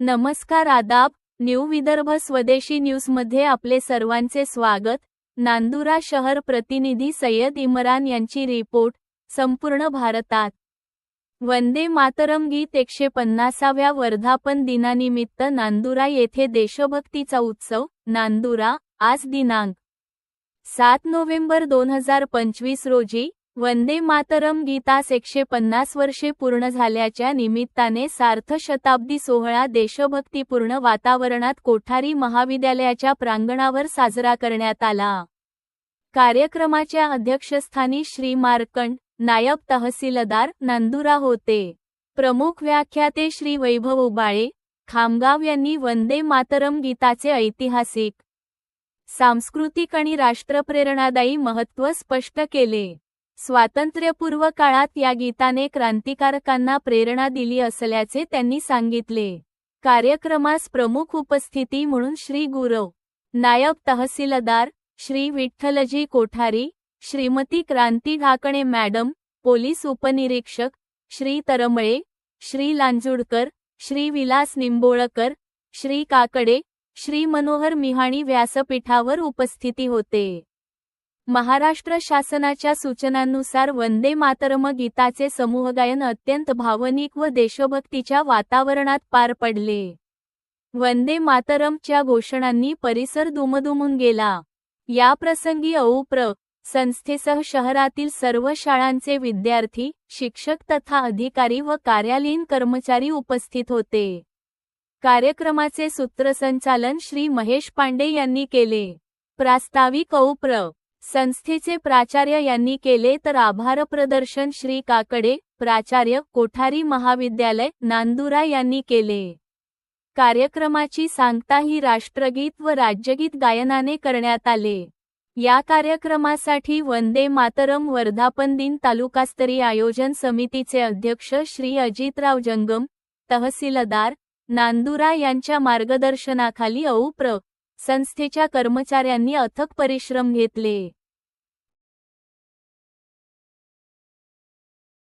नमस्कार आदाब न्यू विदर्भ स्वदेशी न्यूजमध्ये आपले सर्वांचे स्वागत. नांदुरा शहर प्रतिनिधी सय्यद इम्रान यांची रिपोर्ट संपूर्ण भारतात. वंदे मातरम गीत एकशे पन्नासाव्या वर्धापन दिनानिमित्त नांदुरा येथे देशभक्तीचा उत्सव नांदुरा आज दिनांक सात नोव्हेंबर दोन हजार पंचवीस रोजी वंदे मातरम गीतास एकशे पन्नास वर्षे पूर्ण झाल्याच्या निमित्ताने सार्थ शताब्दी सोहळा देशभक्तीपूर्ण वातावरणात कोठारी महाविद्यालयाच्या प्रांगणावर साजरा करण्यात आला. कार्यक्रमाच्या अध्यक्षस्थानी श्री मार्कंड नायब तहसीलदार नांदुरा होते. प्रमुख व्याख्याते श्री वैभव उबाळे खामगाव यांनी वंदे मातरम गीताचे ऐतिहासिक सांस्कृतिक आणि राष्ट्रप्रेरणादायी महत्त्व स्पष्ट केले. स्वातंत्र्यपूर्व काळात या गीताने क्रांतिकारकांना प्रेरणा दिली असल्याचे त्यांनी सांगितले. कार्यक्रमास प्रमुख उपस्थिती म्हणून श्री गुरव नायब तहसीलदार श्री विठ्ठलजी कोठारी श्रीमती क्रांती ढाकणे मॅडम पोलीस उपनिरीक्षक श्री तरमळे श्री लांजुडकर श्री विलास निंबोळकर श्री काकडे श्री मनोहर मिहाणी व्यासपीठावर उपस्थिती होते. महाराष्ट्र शासनाच्या सूचनांनुसार वंदे मातरम गीताचे समूहगायन अत्यंत भावनिक व देशभक्तीच्या वातावरणात पार पडले. वंदे मातरमच्या घोषणांनी परिसर दुमदुमून गेला. या प्रसंगी औप्र संस्थेसह शहरातील सर्व शाळांचे विद्यार्थी शिक्षक तथा अधिकारी व कार्यालयीन कर्मचारी उपस्थित होते. कार्यक्रमाचे सूत्रसंचालन श्री महेश पांडे यांनी केले. प्रास्ताविक औप्र. संस्थेचे प्राचार्य यांनी केले तर आभार प्रदर्शन श्री काकडे प्राचार्य कोठारी महाविद्यालय नांदुरा यांनी केले. कार्यक्रमाची सांगता ही राष्ट्रगीत व राज्यगीत गायनाने करण्यात आले. या कार्यक्रमासाठी वंदे मातरम वर्धापन दिन तालुकास्तरीय आयोजन समितीचे अध्यक्ष श्री अजितराव जंगम तहसीलदार नांदुरा यांच्या मार्गदर्शनाखाली औप्र संस्थेच्या कर्मचाऱ्यांनी अथक परिश्रम घेतले.